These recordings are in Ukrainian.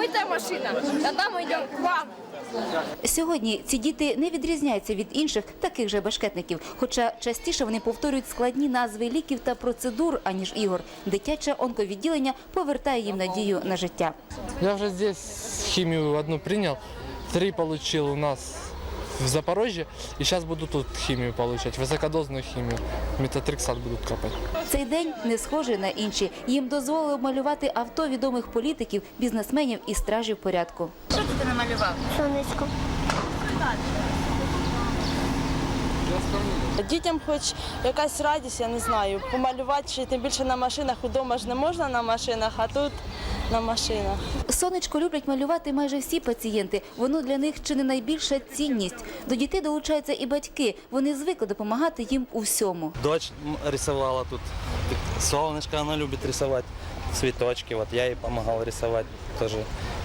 помытая машина, тогда там идем к вам. Сьогодні ці діти не відрізняються від інших таких же башкетників, хоча частіше вони повторюють складні назви ліків та процедур, аніж ігор. Дитяче онковідділення повертає їм надію на життя. Я вже тут хімію одну прийняв, три отримав у нас в Запорожье, и сейчас буду тут химию получать, высокодозную химию. Метатриксат будут капать. Цей день не схожий на інші. Їм дозволили обмалювати авто відомих політиків, бізнесменів і стражів порядку. Сонечко. Дітям хоч якась радість, я не знаю, помалювати, чи тим більше на машинах, удома ж не можна на машинах, а тут на машинах. Сонечко люблять малювати майже всі пацієнти. Воно для них чи не найбільша цінність. До дітей долучаються і батьки. Вони звикли допомагати їм у всьому. Дочь м, рисовала тут. Солнышко она любит рисовать. Цветочки. Вот я ей помогал рисовать тоже.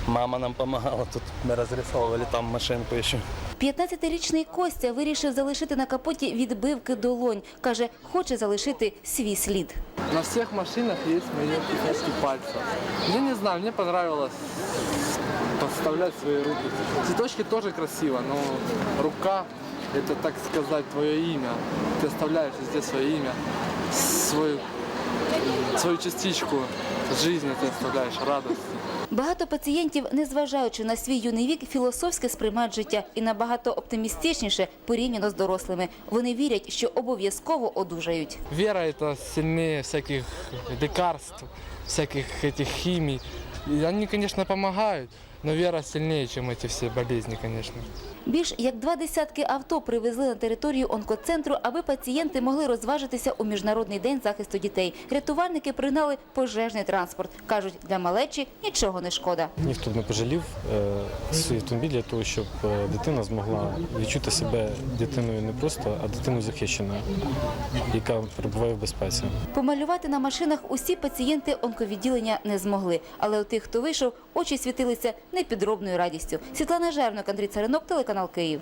Мама нам помогала тут. Мы разрисовывали там машинку еще. 15-річний Костя вирішив залишити на капоті відбивки долонь. Каже, хоче залишити свій слід. На всех машинах есть мои отпечатки пальцев. Я не знаю, мне понравилось подставлять свои руки. Цветочки тоже красиво, но рука – это, так сказать, твое имя. Ты оставляешь везде свое имя, свою, свою частичку жизни ты оставляешь, радости. Багато пацієнтів, незважаючи на свій юний вік, філософськи сприймають життя і набагато оптимістичніше порівняно з дорослими. Вони вірять, що обов'язково одужають. Вера – это сильнее всяких лекарств, всяких этих химий. И они, конечно, помогают, но вера сильнее, чем эти все болезни, конечно. Більш як два десятки авто привезли на територію онкоцентру, аби пацієнти могли розважитися у міжнародний день захисту дітей. Рятувальники пригнали пожежний транспорт. кажуть, для малечі нічого не шкода. Ніхто б не пожалів е, свій автомобіль для того, щоб е, дитина змогла відчути себе дитиною не просто, а дитиною захищеною, яка перебуває в безпеці. Помалювати на машинах усі пацієнти онковідділення не змогли. Але у тих, хто вийшов, очі світилися непідробною радістю. Світлана Жернок, Андрій Царинок, телеканал Київ.